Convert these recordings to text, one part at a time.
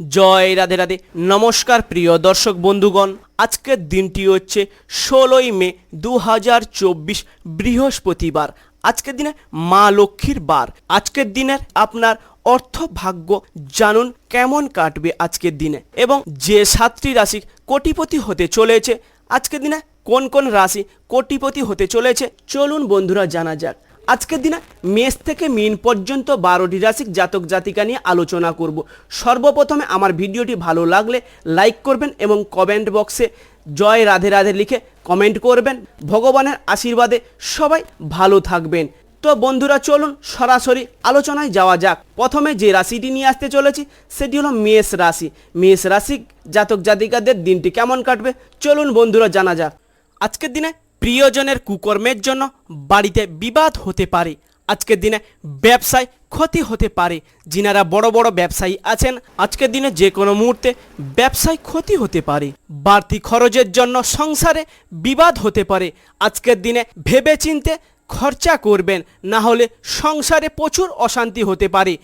জয় রাধে রাধে। নমস্কার প্রিয় দর্শক বন্ধুগণ আজকের দিনটি হচ্ছে ষোলোই মে দু হাজার চব্বিশ বৃহস্পতিবার। আজকের দিনে মা লক্ষ্মীর বার। আজকের দিনের আপনার অর্থ ভাগ্য জানুন কেমন কাটবে আজকের দিনে। এবং যে সাতটি রাশি কোটিপতি হতে চলেছে আজকের দিনে কোন কোন রাশি কোটিপতি হতে চলেছে, চলুন বন্ধুরা জানা যাক। আজকের দিনে মেষ থেকে মিন পর্যন্ত বারোটি রাশিক জাতক জাতিকা নিয়ে আলোচনা করব। সর্বপ্রথমে আমার ভিডিওটি ভালো লাগলে লাইক করবেন এবং কমেন্ট বক্সে জয় রাধে রাধে লিখে কমেন্ট করবেন। ভগবানের আশীর্বাদে সবাই ভালো থাকবেন। তো বন্ধুরা, চলুন সরাসরি আলোচনায় যাওয়া যাক। প্রথমে যে রাশিটি নিয়ে আসতে চলেছি, সেটি হলো মেষ রাশি। মেষ রাশি জাতক জাতিকাদের দিনটি কেমন কাটবে? চলুন বন্ধুরা, জানা যাক। আজকের দিনে প্রিয়জনের কুকর্মের জন্য বাড়িতে বিবাদ হতে পারে। আজকের দিনে ব্যবসায় ক্ষতি হতে পারে। যিনারা বড় বড় ব্যবসায়ী আছেন, আজকের দিনে যে কোনো মুহূর্তে ব্যবসায় ক্ষতি হতে পারে। বাড়তি খরচের জন্য সংসারে বিবাদ হতে পারে। আজকের দিনে ভেবে চিনতে খরচা করবেন, না হলে সংসারে প্রচুর অশান্তি হতে পারে।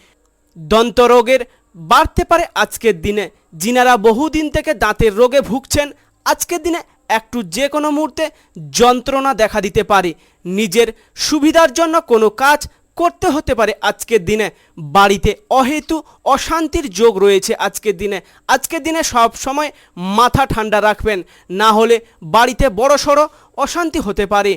দন্তরোগের বাড়তে পারে আজকের দিনে। যিনারা বহুদিন থেকে দাঁতের রোগে ভুগছেন, আজকের দিনে একটু যে কোনো মুহূর্তে যন্ত্রণা দেখা দিতে পারে। নিজের সুবিধার জন্য কোনো কাজ করতে হতে পারে আজকের দিনে। বাড়িতে অহেতু অশান্তির যোগ রয়েছে আজকের দিনে। আজকের দিনে সব সময় মাথা ঠান্ডা রাখবেন। না হলে বাড়িতে বড় সড়ো অশান্তি হতে পারে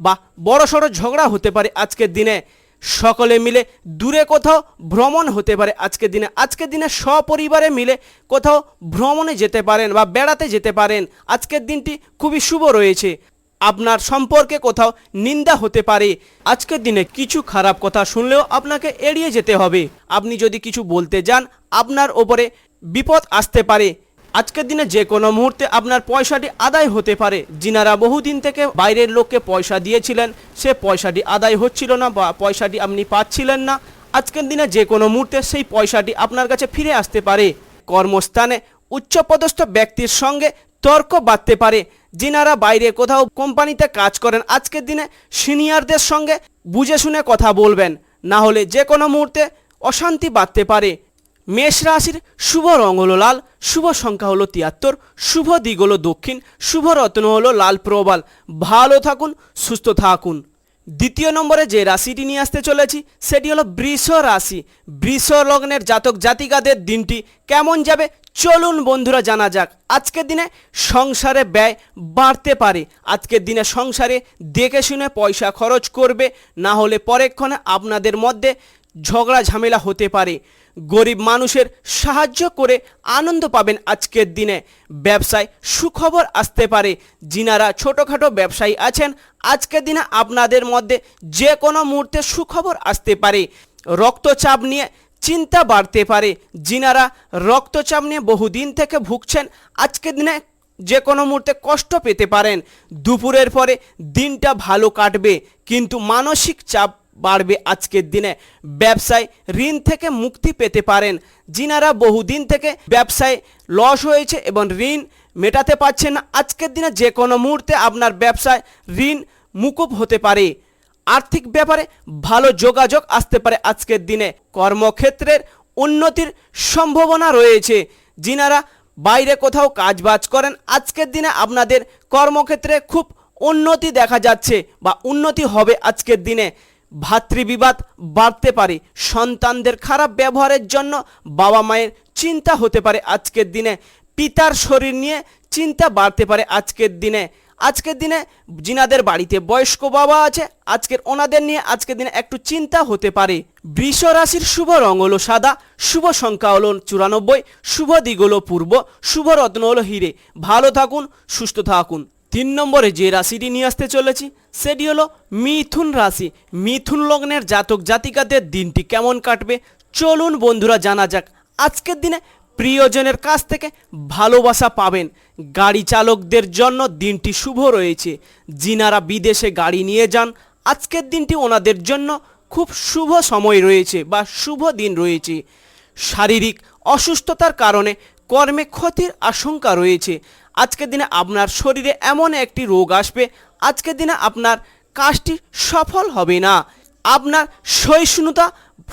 বা বড় সড়ো ঝগড়া হতে পারে আজকের দিনে। সকলে মিলে দূরে কোথাও ভ্রমণ হতে পারে আজকের দিনে। আজকের দিনে সপরিবারে মিলে কোথাও ভ্রমণে যেতে পারেন বা বেড়াতে যেতে পারেন। আজকের দিনটি খুবই শুভ রয়েছে। আপনার সম্পর্কে কোথাও নিন্দা হতে পারে। আজকের দিনে কিছু খারাপ কথা শুনলেও আপনাকে এড়িয়ে যেতে হবে। আপনি যদি কিছু বলতে যান, আপনার ওপরে বিপদ আসতে পারে। আজকের দিনে যে কোনো মুহূর্তে আপনার পয়সাটি আদায় হতে পারে। যিনারা বহুদিন থেকে বাইরের লোককে পয়সা দিয়েছিলেন। সে পয়সাটি আদায় হচ্ছিল না বা পয়সাটি আপনি পাচ্ছিলেন না। আজকের দিনে যে কোনো মুহূর্তে সেই পয়সাটি আপনার কাছে ফিরে আসতে পারে। কর্মস্থানে উচ্চপদস্থ ব্যক্তির সঙ্গে তর্ক বাড়তে পারে। যিনারা বাইরে কোথাও কোম্পানিতে কাজ করেন। আজকের দিনে সিনিয়রদের সঙ্গে বুঝে শুনে কথা বলবেন। না হলে যে কোনো মুহূর্তে অশান্তি বাড়তে পারে। মেষ রাশির শুভ রং হলো লাল, শুভ সংখ্যা হলো তিয়াত্তর, শুভ দিক হলো দক্ষিণ, শুভ রত্ন হলো লাল প্রবাল। ভালো থাকুন, সুস্থ থাকুন। দ্বিতীয় নম্বরে যে রাশিটি নিয়ে আসতে চলেছি, সেটি হলো বৃষ রাশি। বৃষ লগ্নের জাতক জাতিকাদের দিনটি কেমন যাবে? চলুন বন্ধুরা, জানা যাক। আজকের দিনে সংসারে ব্যয় বাড়তে পারে। আজকের দিনে সংসারে দেখে শুনে পয়সা খরচ করবে, না হলে পরেক্ষণে আপনাদের মধ্যে ঝগড়া ঝামেলা হতে পারে। গরিব মানুষের সাহায্য করে আনন্দ পাবেন আজকের দিনে। ব্যবসায় সুখবর আসতে পারে। যিনারা ছোটোখাটো ব্যবসায়ী আছেন, আজকের দিনে আপনাদের মধ্যে যে কোনো মুহূর্তে সুখবর আসতে পারে। রক্তচাপ নিয়ে চিন্তা বাড়তে পারে। যিনারা রক্তচাপ নিয়ে বহুদিন থেকে ভুগছেন, আজকের দিনে যে কোনো মুহূর্তে কষ্ট পেতে পারেন। দুপুরের পরে দিনটা ভালো কাটবে, কিন্তু মানসিক চাপ বাড়বে আজকের দিনে। ব্যবসায় ঋণ থেকে মুক্তি পেতে পারেন। যিনারা বহুদিন থেকে ব্যবসায় লস হয়েছে এবং ঋণ মেটাতে পারছেন না, আজকের দিনে যে কোনো মুহূর্তে আপনার ব্যবসায় ঋণ মুকুব হতে পারে। আর্থিক ব্যাপারে ভালো যোগাযোগ আসতে পারে আজকের দিনে। কর্মক্ষেত্রের উন্নতির সম্ভাবনা রয়েছে। যিনারা বাইরে কোথাও কাজবাজ করেন, আজকের দিনে আপনাদের কর্মক্ষেত্রে খুব উন্নতি দেখা যাচ্ছে বা উন্নতি হবে আজকের দিনে। ভাতৃবিবাদ বাড়তে পারে। সন্তানদের খারাপ ব্যবহারের জন্য বাবা মায়ের চিন্তা হতে পারে আজকের দিনে। পিতার শরীর নিয়ে চিন্তা বাড়তে পারে আজকের দিনে। আজকের দিনে যিনাদের বাড়িতে বয়স্ক বাবা আছে, আজকের ওনাদের নিয়ে আজকের দিনে একটু চিন্তা হতে পারে। বৃষ রাশির শুভ রং হলো সাদা, শুভ সংখ্যা হলো চুরানব্বই, শুভ দিক হলো পূর্ব, শুভ রত্ন হলো হিরে। ভালো থাকুন, সুস্থ থাকুন। তিন নম্বরে যে রাশিটি নিয়ে আসতে চলেছি, সেটি হলো মিথুন রাশি। মিথুন লগ্নের জাতক জাতিকাদের দিনটি কেমন কাটবে? চলুন বন্ধুরা, জানা যাক। আজকের দিনে প্রিয়জনের কাছ থেকে ভালোবাসা পাবেন। গাড়ি চালকদের জন্য দিনটি শুভ রয়েছে। যিনারা বিদেশে গাড়ি নিয়ে যান, আজকের দিনটি ওনাদের জন্য খুব শুভ সময় রয়েছে বা শুভ দিন রয়েছে। শারীরিক অসুস্থতার কারণে কর্মে ক্ষতির আশঙ্কা রয়েছে। আজকের দিনে আপনার শরীরে এমন একটি রোগ আসবে আজকের দিনে আপনার কাজটি সফল হবে না। আপনার সহিষ্ণুতা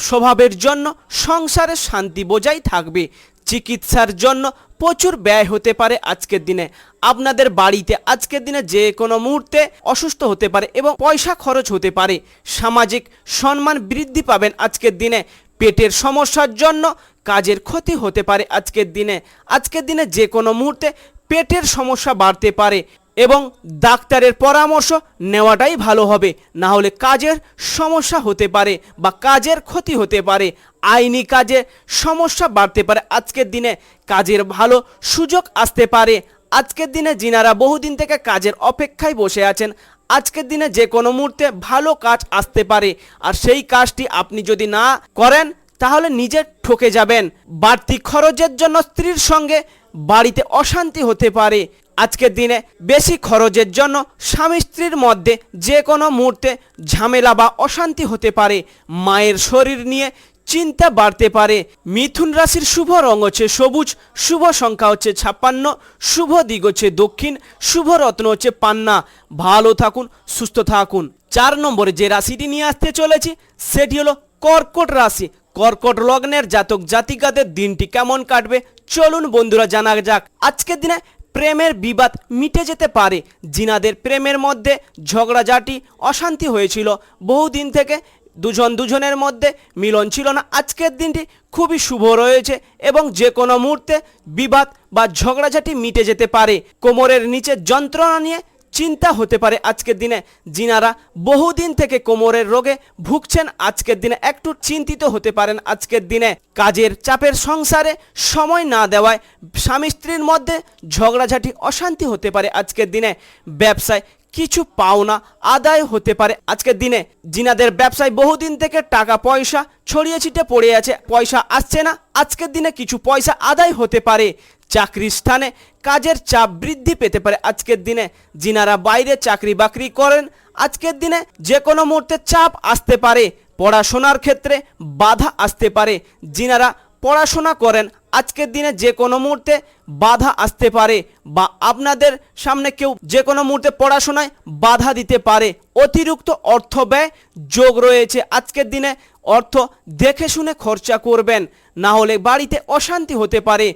স্বভাবের জন্য সংসারে শান্তি বোঝাই থাকবে, চিকিৎসার জন্য প্রচুর ব্যয় হতে পারে আজকের দিনে। আপনাদের বাড়িতে আজকের দিনে যে কোনো মুহূর্তে অসুস্থ হতে পারে এবং পয়সা খরচ হতে পারে। সামাজিক সম্মান বৃদ্ধি পাবেন আজকের দিনে। পেটের সমস্যার জন্য কাজের ক্ষতি হতে পারে আজকের দিনে। আজকের দিনে যে কোনো মুহূর্তে পেটের সমস্যা বাড়তে পারে এবং ডাক্তারের পরামর্শ নেওয়াটাই ভালো হবে। না হলে কাজের সমস্যা হতে পারে বা কাজের ক্ষতি হতে পারে। আইনি কাজে সমস্যা বাড়তে পারে। আজকের দিনে কাজের ভালো সুযোগ আসতে পারে। আজকের দিনে যিনারা বহুদিন থেকে কাজের অপেক্ষায় বসে আছেন। আজকের দিনে যে কোনো মুহূর্তে ভালো কাজ আসতে পারে। আর সেই কাজটি আপনি যদি না করেন, তাহলে নিজে ঠকে যাবেন। বাড়তি খরচের জন্য স্ত্রীর সঙ্গে বাড়িতে অশান্তি হতে পারে। আজকের দিনে বেশি খরচের জন্য স্বামী স্ত্রীর মধ্যে যে কোনো মুহূর্তে ঝামেলা বা অশান্তি হতে পারে। মায়ের শরীর নিয়ে চিন্তা বাড়তে পারে। মিথুন রাশির শুভ রং হচ্ছে সবুজ, শুভ সংখ্যা হচ্ছে ছাপ্পান্ন, শুভ দিক হচ্ছে দক্ষিণ, শুভ রত্ন হচ্ছে পান্না। ভালো থাকুন, সুস্থ থাকুন। চার নম্বরে যে রাশিটি নিয়ে আসতে চলেছি, সেটি হলো কর্কট রাশি। কর্কট লগ্নের জাতক জাতিকাদের দিনটি কেমন কাটবে? চলুন বন্ধুরা জানা যাক। আজকের দিনে প্রেমের বিবাদ মিটে যেতে পারে। জিনাদের প্রেমের মধ্যে ঝগড়া ঝগড়াঝাটি, অশান্তি হয়েছিল। বহুদিন থেকে দুজন দুজনের মধ্যে মিলন ছিল না। আজকের দিনটি খুবই শুভ রয়েছে এবং যে কোনো মুহূর্তে বিবাদ বা ঝগড়াঝাটি মিটে যেতে পারে। কোমরের নিচে যন্ত্রণা নিয়ে চিন্তা হতে পারে আজকের দিনে। যিনারা বহুদিন থেকে কোমরের রোগে ভুগছেন। আজকের দিনে একটু চিন্তিত হতে পারেন আজকের দিনে। কাজের চাপের সংসারে সময় না দেওয়ায় স্বামী স্ত্রীর মধ্যে ঝগড়াঝাটি, অশান্তি হতে পারে আজকের দিনে। ব্যবসায় কিছু পাওনা আদায় হতে পারে। আজকের দিনে জিনাদের ব্যবসায় বহুদিন থেকে টাকা পয়সা ছড়িয়ে ছিটে পড়ে আছে। পয়সা আসছে না, আজকের দিনে কিছু পয়সা আদায় হতে পারে। চাকরির স্থানে কাজের চাপ বৃদ্ধি পেতে পারে। আজকের দিনে যিনারা বাইরে চাকরি বাকরি করেন। আজকের দিনে যে কোনো মুহূর্তে চাপ আসতে পারে। পড়াশোনার ক্ষেত্রে বাধা আসতে পারে। যিনারা পড়াশোনা করেন, আজকের দিনে যে কোনো মুহূর্তে বাধা আসতে পারে বা আপনাদের সামনে কেউ যে কোনো মুহূর্তে পড়াশোনায় বাধা দিতে পারে। অতিরিক্ত অর্থ ব্যয় যোগ রয়েছে। আজকের দিনে অর্থ দেখে শুনে খরচা করবেন, না হলে বাড়িতে অশান্তি হতে পারে।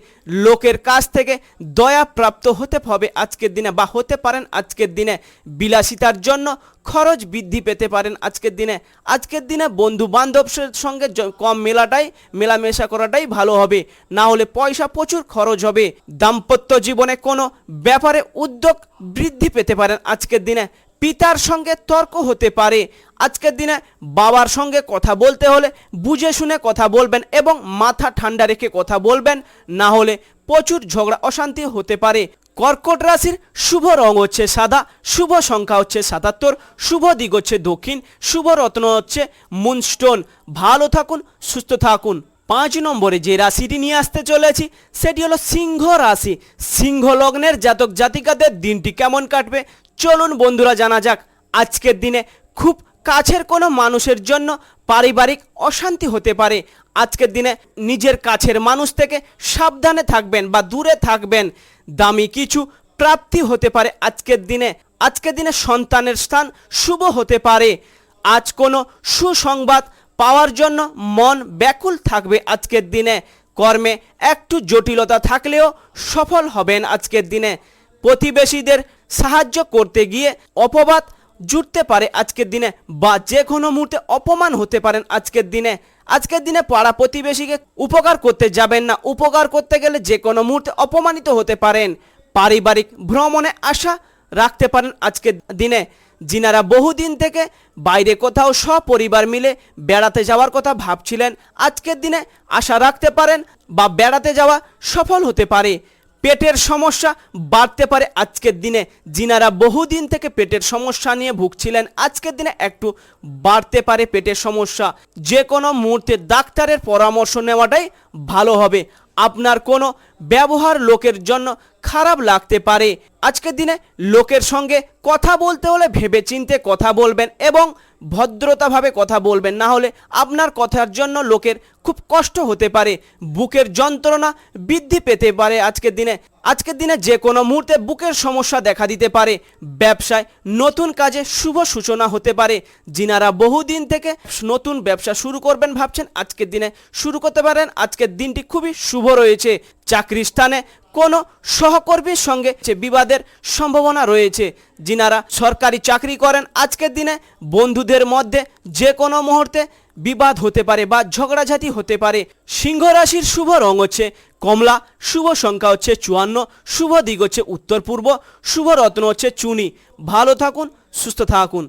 লোকের কাছ থেকে দয়া প্রাপ্ত হতে হবে আজকের দিনে বা হতে পারেন আজকের দিনে। বিলাসিতার জন্য খরচ বৃদ্ধি পেতে পারেন আজকের দিনে। আজকের দিনে বন্ধু বান্ধবের সঙ্গে কম মেলাটাই, মেলামেশা করাটাই ভালো হবে। না হলে পয়সা প্রচুর খরচ হবে। দাম্পত্য জীবনে কোনো ব্যাপারে উদ্যোগ বৃদ্ধি পেতে পারেন আজকের দিনে। পিতার সঙ্গে তর্ক হতে পারে। আজকের দিনে বাবার সঙ্গে কথা বলতে হলে বুঝে শুনে কথা বলবেন এবং মাথা ঠান্ডা রেখে কথা বলবেন। না হলে প্রচুর ঝগড়া, অশান্তি হতে পারে। কর্কট রাশির শুভ রং হচ্ছে সাদা, শুভ সংখ্যা হচ্ছে সাতাত্তর, শুভ দিক হচ্ছে দক্ষিণ, শুভ রত্ন হচ্ছে মুনস্টোন। ভালো থাকুন, সুস্থ থাকুন। পাঁচ নম্বরে যে রাশিটি নিয়ে আসতে চলেছি, সেটি হলো সিংহ রাশি। সিংহ লগ্নের জাতক জাতিকাদের দিনটি কেমন কাটবে? চলুন বন্ধুরা, জানা যাক। আজকের দিনে খুব কাছের কোনো মানুষের জন্য পারিবারিক অশান্তি হতে পারে। আজকের দিনে নিজের কাছের মানুষ থেকে সাবধানে থাকবেন বা দূরে থাকবেন। দামি কিছু প্রাপ্তি হতে পারে আজকের দিনে। আজকের দিনে সন্তানের স্থান শুভ হতে পারে। আজ কোনো সুসংবাদ পাওয়ার জন্য মন ব্যাকুল থাকবে আজকের দিনে। কর্মে একটু জটিলতা থাকলেও সফল হবেন আজকের দিনে। প্রতিবেশীদের সাহায্য করতে গিয়ে অপবাদ জুটতে পারে আজকের দিনে বা যে কোনো মুহূর্তে অপমান হতে পারেন আজকের দিনে। আজকের দিনে পাড়া প্রতিবেশীকে উপকার করতে যাবেন না। উপকার করতে গেলে যে কোনো মুহূর্তে অপমানিত হতে পারেন। পারিবারিক ভ্রমণে আশা রাখতে পারেন আজকের দিনে। যিনারা বহুদিন থেকে বাইরে কোথাও সপরিবার মিলে বেড়াতে যাওয়ার কথা ভাবছিলেন। আজকের দিনে আশা রাখতে পারেন বা বেড়াতে যাওয়া সফল হতে পারে। পেটের সমস্যা বাড়তে পারে আজকের দিনে। যিনারা বহুদিন থেকে পেটের সমস্যা নিয়ে ভুগছিলেন। আজকের দিনে একটু বাড়তে পারে পেটের সমস্যা। যে কোনো মুহূর্তে ডাক্তারের পরামর্শ নেওয়াটাই ভালো হবে। আপনার কোনো ব্যবহার লোকের জন্য খারাপ লাগতে পারে। আজকের দিনে লোকের সঙ্গে কথা বলতে হলে ভেবে চিনতে কথা বলবেন এবং ভদ্রতাভাবে কথা বলবেন। না হলে আপনার কথার জন্য লোকের খুব কষ্ট হতে পারে। বুকের যন্ত্রণা বৃদ্ধি পেতে পারে আজকের দিনে। আজকের দিনে যে কোনো মুহূর্তে বুকের সমস্যা দেখা দিতে পারে। ব্যবসায় নতুন কাজে শুভ সূচনা হতে পারে। যিনারা বহুদিন থেকে নতুন ব্যবসা শুরু করবেন ভাবছেন আজকের দিনে শুরু করতে পারেন। আজকের দিনটি খুবই শুভ রয়েছে। চাকরি স্থানে কোনো সহকর্মীর সঙ্গে বিবাদের সম্ভাবনা রয়েছে, যিনারা সরকারি চাকরি করেন, আজকের দিনে বন্ধুদের মধ্যে যে কোনো মুহূর্তে বিবাদ হতে পারে বা ঝগড়াঝাটি হতে পারে। সিংহ রাশির শুভ রং হচ্ছে কমলা, শুভ সংখ্যা হচ্ছে চুয়ান্ন, শুভ দিক হচ্ছে উত্তর পূর্ব শুভ রত্ন হচ্ছে চুনি। ভালো থাকুন, সুস্থ থাকুন।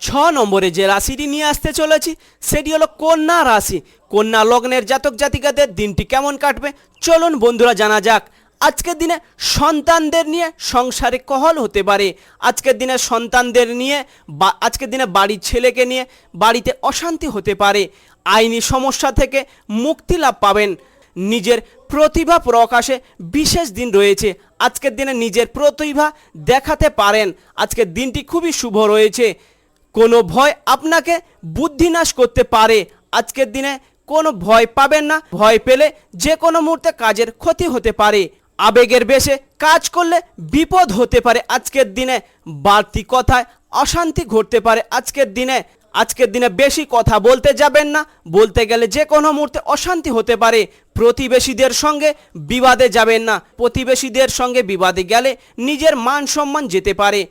ছ নম্বরে যে রাশিটি নিয়ে আসতে চলেছি, সেটি হলো কন্যা রাশি। কন্যা লগ্নের জাতক জাতিকাদের দিনটি কেমন কাটবে? চলুন বন্ধুরা, জানা যাক। আজকের দিনে সন্তানদের নিয়ে সংসারে কহল হতে পারে। আজকের দিনে সন্তানদের নিয়ে বা, আজকের দিনে বাড়ির ছেলেকে নিয়ে বাড়িতে অশান্তি হতে পারে। আইনি সমস্যা থেকে মুক্তি লাভ পাবেন। নিজের প্রতিভা প্রকাশে বিশেষ দিন রয়েছে। আজকের দিনে নিজের প্রতিভা দেখাতে পারেন। আজকের দিনটি খুবই শুভ রয়েছে। কোনো ভয় আপনাকে বুদ্ধিনাশ করতে পারে। আজকের দিনে কোনো ভয় পাবেন না। ভয় পেলে যে কোনো মুহূর্তে কাজের ক্ষতি হতে পারে। আবেগের বেশে কাজ করলে বিপদ হতে পারে। আজকের দিনে বাড়তি কথায় অশান্তি ঘটতে পারে। আজকের দিনে আজকের দিনে বেশি কথা বলতে যাবেন না। বলতে গেলে যে কোনো মুহূর্তে অশান্তি হতে পারে। প্রতিবেশীদের সঙ্গে বিবাদে যাবেন না। প্রতিবেশীদের সঙ্গে বিবাদে গেলে নিজের মান সম্মান যেতে পারে।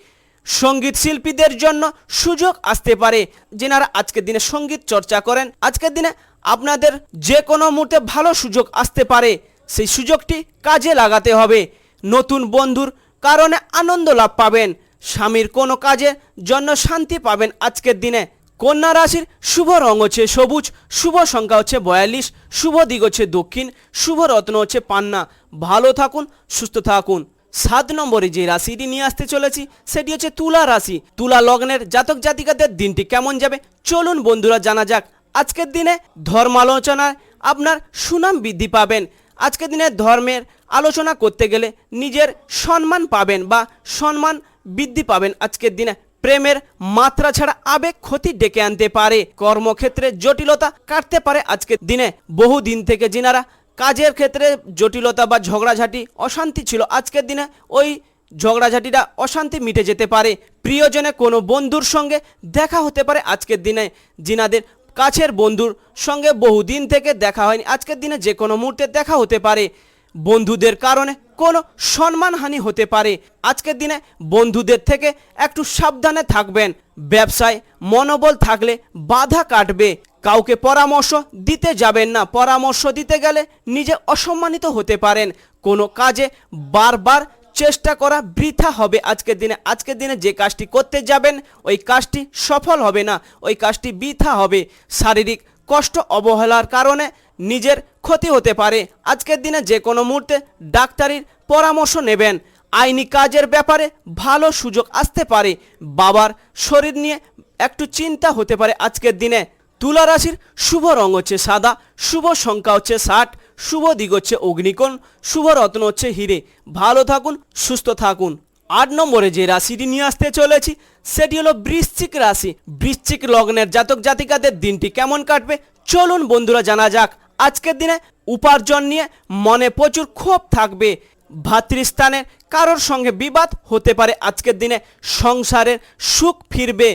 সংগীত শিল্পীদের জন্য সুযোগ আসতে পারে। যেনারা আজকের দিনে সংগীত চর্চা করেন। আজকের দিনে আপনাদের যে কোনো মুহূর্তে ভালো সুযোগ আসতে পারে। সেই সুযোগটি কাজে লাগাতে হবে। নতুন বন্ধুর কারণে আনন্দ লাভ পাবেন। স্বামীর কোনো কাজের জন্য শান্তি পাবেন আজকের দিনে। কন্যা রাশির শুভ রং হচ্ছে সবুজ, শুভ সংখ্যা হচ্ছে বয়াল্লিশ, শুভ দিক হচ্ছে দক্ষিণ, শুভ রত্ন হচ্ছে পান্না। ভালো থাকুন, সুস্থ থাকুন। সাত নম্বরে যে রাশিটি নিয়ে আসতে চলেছি, সেটি হচ্ছে তুলা রাশি। তুলা লগ্নের জাতক জাতিকাদের দিনটি কেমন যাবে? চলুন বন্ধুরা, জানা যাক। আজকের দিনে ধর্মালোচনায় আপনার সুনাম বৃদ্ধি পাবেন। আজকের দিনে ধর্মের আলোচনা করতে গেলে নিজের সম্মান পাবেন বা সম্মান বৃদ্ধি পাবেন। আজকের দিনে প্রেমের মাত্রা ছাড়া আবেগ ক্ষতি ডেকে আনতে পারে। কর্মক্ষেত্রে জটিলতা কাটতে পারে। আজকের দিনে বহু দিন থেকে যিনারা কাজের ক্ষেত্রে জটিলতা বা ঝগড়াঝাটি, অশান্তি ছিল। আজকের দিনে ওই ঝগড়াঝাটিটা অশান্তি মিটে যেতে পারে। প্রিয়জনে কোনো বন্ধুর সঙ্গে দেখা হতে পারে। আজকের দিনে যিনাদের কাছের বন্ধুর সঙ্গে বহু দিন থেকে দেখা হয়নি। আজকের দিনে যে কোনো মুহূর্তে দেখা হতে পারে। বন্ধুদের কারণে কোনো সম্মানহানি হতে পারে। আজকের দিনে বন্ধুদের থেকে একটু সাবধানে থাকবেন। ব্যবসায় মনোবল থাকলে বাধা কাটবে। কাউকে পরামর্শ দিতে যাবেন না। পরামর্শ দিতে গেলে নিজে অসম্মানিত হতে পারেন। কোনো কাজে বারবার চেষ্টা করা বৃথা হবে আজকের দিনে। আজকের দিনে যে কাজটি করতে যাবেন, ওই কাজটি সফল হবে না। ওই কাজটি বৃথা হবে। শারীরিক কষ্ট অবহেলার কারণে নিজের ক্ষতি হতে পারে। আজকের দিনে যে কোনো মুহূর্তে ডাক্তারির পরামর্শ নেবেন। আইনি কাজের ব্যাপারে ভালো সুযোগ আসতে পারে। বাবার শরীর নিয়ে একটু চিন্তা হতে পারে আজকের দিনে। তুলা রাশির শুভ রং হচ্ছে সাদা, শুভ সংখ্যা হচ্ছে ষাট, শুভ দিক হচ্ছে অগ্নিকোণ, শুভ রত্ন হচ্ছে হিরে। ভালো থাকুন, সুস্থ থাকুন। আট নম্বরে যে রাশিটি নিয়ে আসতে চলেছি, সেটি হলো বৃশ্চিক রাশি। বৃশ্চিক লগ্নের জাতক জাতিকাদের দিনটি কেমন কাটবে? চলুন বন্ধুরা, জানা যাক। আজকের দিনে উপার্জন নিয়ে মনে প্রচুর ক্ষোভ থাকবে। ভাতৃস্থানের কারোর সঙ্গে বিবাদ হতে পারে। আজকের দিনে সংসারের সুখ ফিরবে।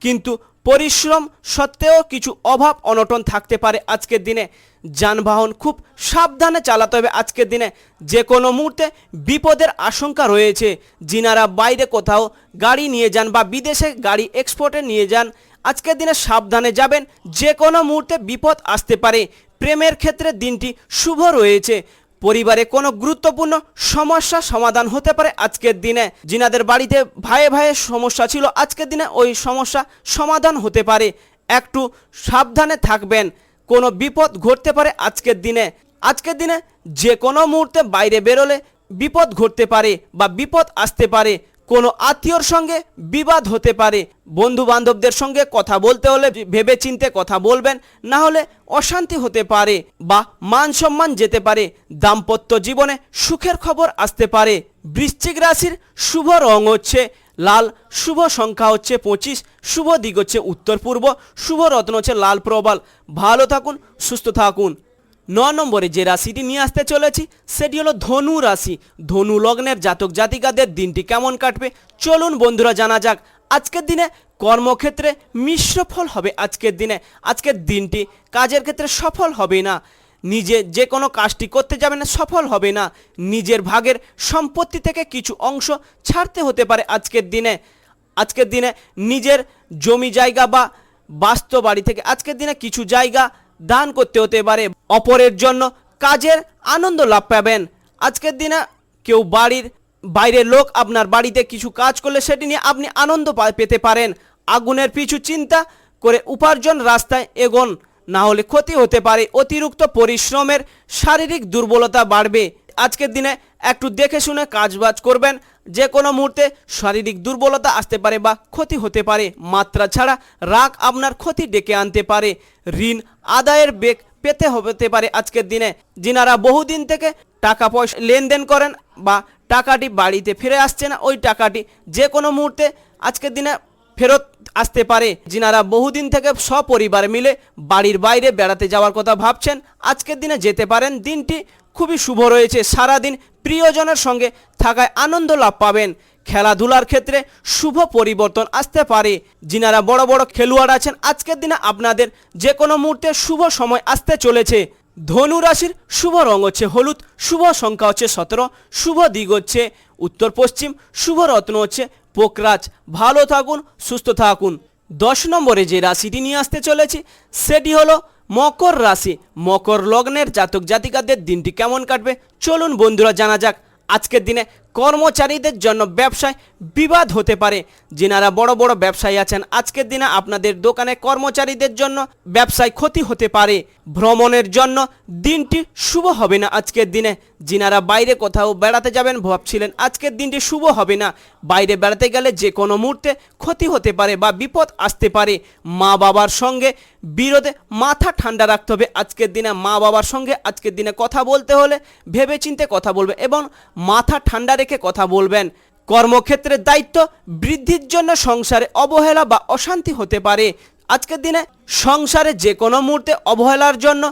কিন্তু পরিশ্রম সত্ত্বেও কিছু অভাব অনটন থাকতে পারে আজকের দিনে। যানবাহন খুব সাবধানে চালাতে হবে আজকের দিনে। যে কোনো মুহূর্তে বিপদের আশঙ্কা রয়েছে। যিনারা বাইরে কোথাও গাড়ি নিয়ে যান বা বিদেশে গাড়ি এক্সপোর্টে নিয়ে যান, আজকের দিনে সাবধানে যাবেন। যে কোনো মুহূর্তে বিপদ আসতে পারে। প্রেমের ক্ষেত্রে দিনটি শুভ রয়েছে। পরিবারে কোনো গুরুত্বপূর্ণ সমস্যা সমাধান হতে পারে আজকের দিনে। যিনাদের বাড়িতে ভাইয়ে ভাইয়ের সমস্যা ছিল, আজকের দিনে ওই সমস্যা সমাধান হতে পারে। একটু সাবধানে থাকবেন, কোনো বিপদ ঘটতে পারে আজকের দিনে। আজকের দিনে যে কোনো মুহূর্তে বাইরে বেরোলে বিপদ ঘটতে পারে বা বিপদ আসতে পারে। কোনো আত্মীয়র সঙ্গে বিবাদ হতে পারে। বন্ধু বান্ধবদের সঙ্গে কথা বলতে হলে ভেবে চিনতে কথা বলবেন, না হলে অশান্তি হতে পারে বা মান সম্মান যেতে পারে, দাম্পত্য জীবনে সুখের খবর আসতে পারে। বৃশ্চিক রাশির শুভ রং হচ্ছে লাল, শুভ সংখ্যা হচ্ছে পঁচিশ, শুভ দিক হচ্ছে উত্তর পূর্ব শুভ রত্ন হচ্ছে লাল প্রবাল। ভালো থাকুন, সুস্থ থাকুন। ন নম্বরে যে রাশিটি নিয়ে আসতে চলেছি, সেটি হলো ধনু রাশি। ধনু লগ্নের জাতক জাতিকাদের দিনটি কেমন কাটবে? চলুন বন্ধুরা, জানা যাক। আজকের দিনে কর্মক্ষেত্রে মিশ্র ফল হবে আজকের দিনে। আজকের দিনটি কাজের ক্ষেত্রে সফল হবে না। নিজে যে কোনো কাজটি করতে যাবে না, সফল হবে না। নিজের ভাগের সম্পত্তি থেকে কিছু অংশ ছাড়তে হতে পারে আজকের দিনে। আজকের দিনে নিজের জমি জায়গা বা বাস্তু বাড়ি থেকে আজকের দিনে কিছু জায়গা দান করতে হতে পারে। অপরের জন্য কাজের আনন্দ লাভ পাবেন। আজকের দিনে কেউ বাড়ির বাইরের লোক আপনার বাড়িতে কিছু কাজ করলে সেটি নিয়ে আপনি আনন্দ পেতে পারেন। আগুনের পিছু চিন্তা করে উপার্জন রাস্তায় এগোন। না হলে ক্ষতি হতে পারে। অতিরিক্ত পরিশ্রমের শারীরিক দুর্বলতা বাড়বে। আজকের দিনে একটু দেখে শুনে কাজবাজ করবেন। যে কোনো মুহূর্তে শারীরিক দুর্বলতা আসতে পারে বা ক্ষতি হতে পারে। মাত্রা ছাড়া রাগ আপনার ক্ষতি ডেকে আনতে পারে। ঋণ আদায়ের বেগ পেতে হতে পারে আজকের দিনে। যিনারা বহুদিন থেকে টাকা পয়সা লেনদেন করেন বা টাকাটি বাড়িতে ফিরে আসছে না, ওই টাকাটি যে কোনো মুহূর্তে আজকের দিনে ফেরত আসতে পারে। যিনারা বহুদিন থেকে সপরিবার মিলে বাড়ির বাইরে বেড়াতে যাওয়ার কথা ভাবছেন, আজকের দিনে যেতে পারেন। দিনটি খুবই শুভ রয়েছে। সারাদিন প্রিয়জনের সঙ্গে থাকায় আনন্দ লাভ পাবেন। খেলাধুলার ক্ষেত্রে শুভ পরিবর্তন আসতে পারে। যিনারা বড় বড় খেলোয়াড় আছেন, আজকের দিনে আপনাদের যে কোনো মুহূর্তে শুভ সময় আসতে চলেছে। ধনু রাশির শুভ রং হচ্ছে হলুদ, শুভ সংখ্যা হচ্ছে সতেরো, শুভ দিক হচ্ছে উত্তর পশ্চিম, শুভ রত্ন হচ্ছে পোকরাজ। ভালো থাকুন, সুস্থ থাকুন। দশ নম্বরে যে রাশিটি নিয়ে আসতে চলেছি, সেটি হলো মকর রাশি, মকর লগ্নের জাতক জাতিকাদের দিনটি কেমন কাটবে? চলুন বন্ধুরা জানা যাক। আজকের দিনে কর্মচারীদের জন্য ব্যবসায় বিবাদ হতে পারে। যিনারা বড় বড় ব্যবসায়ী আছেন, আজকের দিনে আপনাদের দোকানে কর্মচারীদের জন্য ব্যবসায় ক্ষতি হতে পারে। ভ্রমণের জন্য দিনটি শুভ হবে না আজকের দিনে। যিনারা বাইরে কোথাও বেড়াতে যাবেন ভাবছিলেন, আজকের দিনটি শুভ হবে না। বাইরে বেড়াতে গেলে যে কোনো মুহূর্তে ক্ষতি হতে পারে বা বিপদ আসতে পারে। মা বাবার সঙ্গে বিরোধে মাথা ঠান্ডা রাখতে হবে। আজকের দিনে মা বাবার সঙ্গে আজকের দিনে কথা বলতে হলে ভেবেচিন্তে কথা বলবে এবং মাথা ঠান্ডা রেখে কথা বলবেন। কর্মক্ষেত্রের দায়িত্ব বৃদ্ধির জন্য সংসারে অবহেলা বা অশান্তি হতে পারে। আজকের দিনে সংসারে যে কোনো মুহূর্তে অবহেলার জন্য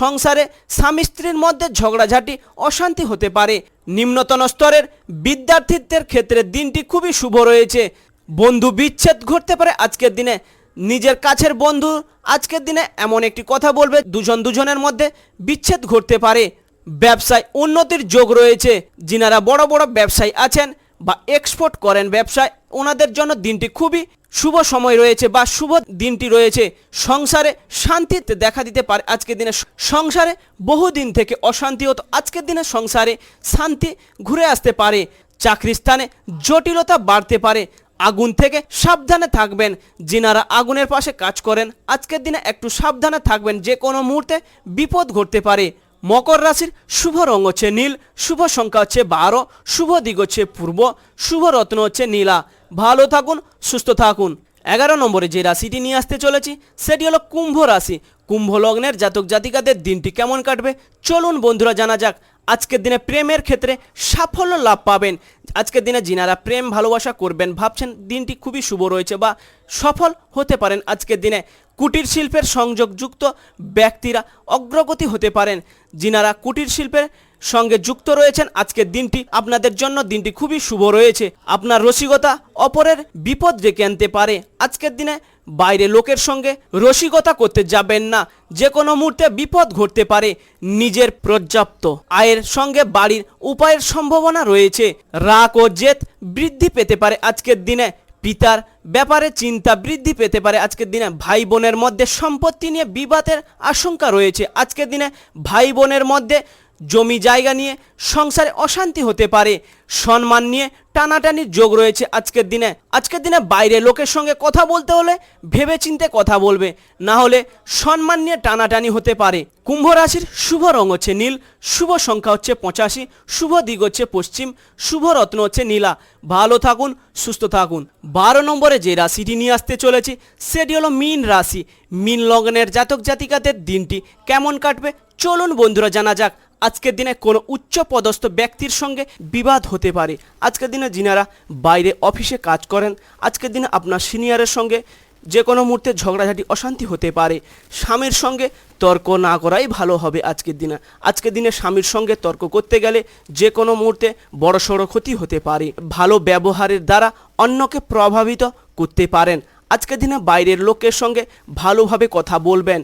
সংসারে স্বামী স্ত্রীর মধ্যে ঝগড়াঝাটি, অশান্তি হতে পারে। নিম্নতন স্তরের বিদ্যার্থীদের ক্ষেত্রে দিনটি খুবই শুভ রয়েছে। বন্ধু বিচ্ছেদ ঘটতে পারে আজকের দিনে। নিজের কাছের বন্ধু আজকের দিনে এমন একটি কথা বলবে, দুজন দুজনের মধ্যে বিচ্ছেদ ঘটতে পারে। ব্যবসায় উন্নতির যোগ রয়েছে। যিনারা বড় বড় ব্যবসায়ী আছেন বা এক্সপোর্ট করেন ব্যবসায়, ওনাদের জন্য দিনটি খুবই শুভ সময় রয়েছে বা শুভ দিনটি রয়েছে। সংসারে শান্তিতে দেখা দিতে পারে আজকের দিনে। সংসারে বহুদিন থেকে অশান্তি হতো আজকের দিনে সংসারে শান্তি ঘুরে আসতে পারে। চাকরি স্থানে জটিলতা বাড়তে পারে। আগুন থেকে সাবধানে থাকবেন। যিনারা আগুনের পাশে কাজ করেন, আজকের দিনে একটু সাবধানে থাকবেন। যে কোনো মুহূর্তে বিপদ ঘটতে পারে। মকর রাশির শুভ রং হচ্ছে নীল, শুভ সংখ্যা হচ্ছে বারো, শুভ দিক হচ্ছে পূর্ব, শুভ রত্ন হচ্ছে নীলা। ভালো থাকুন, সুস্থ থাকুন। এগারো নম্বরে যে রাশিটি নিয়ে আসতে চলেছি, সেটি হলো কুম্ভ রাশি। কুম্ভ লগ্নের জাতক জাতিকাদের দিনটি কেমন কাটবে? চলুন বন্ধুরা, জানা যাক। আজকের দিনে প্রেমের ক্ষেত্রে সাফল্য লাভ পাবেন। আজকের দিনে যিনারা প্রেম, ভালোবাসা করবেন, ভাবছেন দিনটি খুবই শুভ রয়েছে বা সফল হতে পারেন আজকের দিনে। কুটির শিল্পের সংযোগযুক্ত ব্যক্তিরা অগ্রগতি হতে পারেন। যিনারা কুটির শিল্পের সঙ্গে যুক্ত রয়েছেন, আজকের দিনটি আপনাদের জন্য দিনটি খুবই শুভ রয়েছে। আপনার রসিকতা অপরের বিপদ ডেকে আনতে পারে। আজকের দিনে বাইরে লোকের সঙ্গে রসিকতা করতে যাবেন না। যে কোনো মুহূর্তে বিপদ ঘটতে পারে। নিজের পর্যাপ্ত আয়ের সঙ্গে বাড়ির উপায়ের সম্ভাবনা রয়েছে। রাগ ও জেদ বৃদ্ধি পেতে পারে আজকের দিনে। পিতার ব্যাপারে চিন্তা বৃদ্ধি পেতে পারে। আজকের দিনে ভাই বোনের মধ্যে সম্পত্তি নিয়ে বিবাদের আশঙ্কা রয়েছে। আজকের দিনে ভাই বোনের মধ্যে জমি জায়গা নিয়ে সংসারে অশান্তি হতে পারে, সম্মান নিয়ে টানাটানির যোগ রয়েছে আজকের দিনে। আজকের দিনে বাইরে লোকের সঙ্গে কথা বলতে হলে ভেবে চিনতে কথা বলবে, না হলে সম্মান নিয়ে টানাটানি হতে পারে। কুম্ভ রাশির শুভ রং হচ্ছে নীল, শুভ সংখ্যা হচ্ছে পঁচাশি, শুভ দিক হচ্ছে পশ্চিম, শুভ রত্ন হচ্ছে নীলা। ভালো থাকুন, সুস্থ থাকুন। বারো নম্বরে যে রাশিটি নিয়ে আসতে চলেছি, সেটি হলো মীন রাশি। মীন লগ্নের জাতক জাতিকাদের দিনটি কেমন কাটবে? চলুন বন্ধুরা, জানা যাক। আজকের দিনে কোনো উচ্চ পদস্থ ব্যক্তির সঙ্গে বিবাদ হতে পারে। আজকের দিনে যিনারা বাইরে অফিসে কাজ করেন, আজকের দিনে আপনার সিনিয়রের সঙ্গে যে কোনো মুহূর্তে ঝগড়াঝাটি, অশান্তি হতে পারে। স্বামীর সঙ্গে তর্ক না করাই ভালো হবে আজকের দিনে। আজকের দিনে স্বামীর সঙ্গে তর্ক করতে গেলে যে কোনো মুহূর্তে বড়সড় ক্ষতি হতে পারে। ভালো ব্যবহারের দ্বারা অন্যকে প্রভাবিত করতে পারেন। আজকের দিনে বাইরের লোকের সঙ্গে ভালোভাবে কথা বলবেন।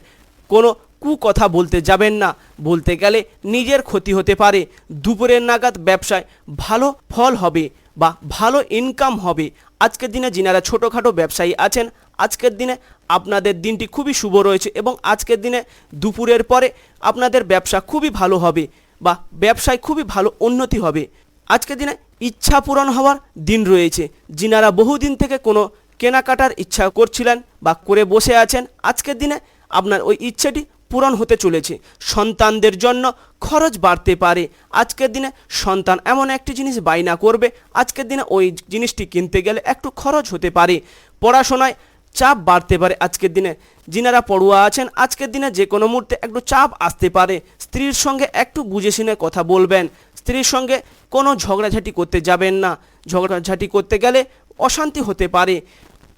কোনো কু কথা বলতে যাবেন না। বলতে গেলে নিজের ক্ষতি হতে পারে। দুপুরের নাগাদ ব্যবসায় ভালো ফল হবে বা ভালো ইনকাম হবে। আজকের দিনে যিনারা ছোটোখাটো ব্যবসায়ী আছেন, আজকের দিনে আপনাদের দিনটি খুবই শুভ রয়েছে এবং আজকের দিনে দুপুরের পরে আপনাদের ব্যবসা খুবই ভালো হবে বা ব্যবসায় খুবই ভালো উন্নতি হবে। আজকের দিনে ইচ্ছা পূরণ হওয়ার দিন রয়েছে। যিনারা বহুদিন থেকে কোনো কেনাকাটার ইচ্ছা করছিলেন বা করে বসে আছেন, আজকের দিনে আপনার ওই ইচ্ছেটি পূরণ হতে চলেছে। সন্তানদের জন্য খরচ বাড়তে পারে। আজকের দিনে সন্তান এমন একটি জিনিস বাইনা করবে, আজকের দিনে ওই জিনিসটি কিনতে গেলে একটু খরচ হতে পারে। পড়াশোনায় চাপ বাড়তে পারে আজকের দিনে। যিনারা পড়ুয়া আছেন, আজকের দিনে যে কোনো মুহূর্তে একটু চাপ আসতে পারে। স্ত্রীর সঙ্গে একটু বুঝে শুনে কথা বলবেন। স্ত্রীর সঙ্গে কোনো ঝগড়াঝাটি করতে যাবেন না। ঝগড়াঝাটি করতে গেলে অশান্তি হতে পারে।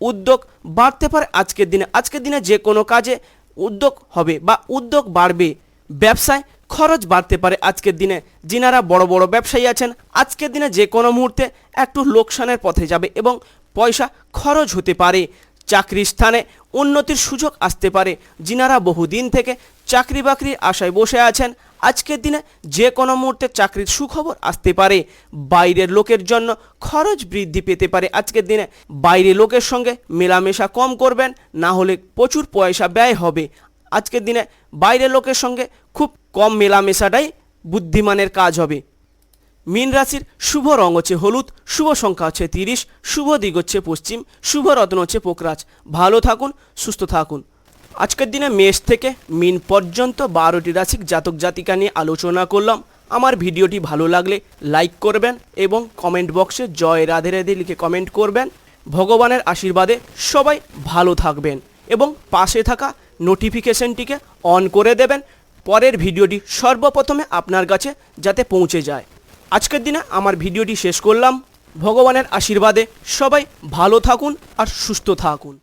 উদ্যোগ বাড়তে পারে আজকের দিনে। আজকের দিনে যে কোনো কাজে উদ্যোগ হবে বা উদ্যোগ বাড়বে। ব্যবসায় খরচ বাড়তে পারে আজকের দিনে। যিনারা বড় বড় ব্যবসায়ী আছেন, আজকের দিনে যে কোনো মুহূর্তে একটু লোকসানের পথে যাবে এবং পয়সা খরচ হতে পারে। চাকরির স্থানে উন্নতির সুযোগ আসতে পারে। যিনারা বহুদিন থেকে চাকরি বাকরির আশায় বসে আছেন আজকের দিনে যে কোনো মুহূর্তে চাকরির সুখবর আসতে পারে। বাইরের লোকের জন্য খরচ বৃদ্ধি পেতে পারে। আজকের দিনে বাইরে লোকের সঙ্গে মেলামেশা কম করবেন, না হলে প্রচুর পয়সা ব্যয় হবে। আজকের দিনে বাইরের লোকের সঙ্গে খুব কম মেলামেশাটাই বুদ্ধিমানের কাজ হবে। মীন রাশির শুভ রং হচ্ছে হলুদ, শুভ সংখ্যা হচ্ছে তিরিশ, শুভ দিক হচ্ছে পশ্চিম, শুভ রত্ন হচ্ছে পোকরাজ। ভালো থাকুন, সুস্থ থাকুন। আজকের দিনে মেষ থেকে মিন পর্যন্ত বারোটি রাশিক জাতক জাতিকা নিয়ে আলোচনা করলাম। আমার ভিডিওটি ভালো লাগলে লাইক করবেন এবং কমেন্ট বক্সে জয় রাধে রাধে লিখে কমেন্ট করবেন। ভগবানের আশীর্বাদে সবাই ভালো থাকবেন এবং পাশে থাকা নোটিফিকেশনটিকে অন করে দেবেন। পরের ভিডিওটি সর্বপ্রথমে আপনার কাছে যাতে পৌঁছে যায়। আজকের দিনে আমার ভিডিওটি শেষ করলাম। ভগবানের আশীর্বাদে সবাই ভালো থাকুন আর সুস্থ থাকুন।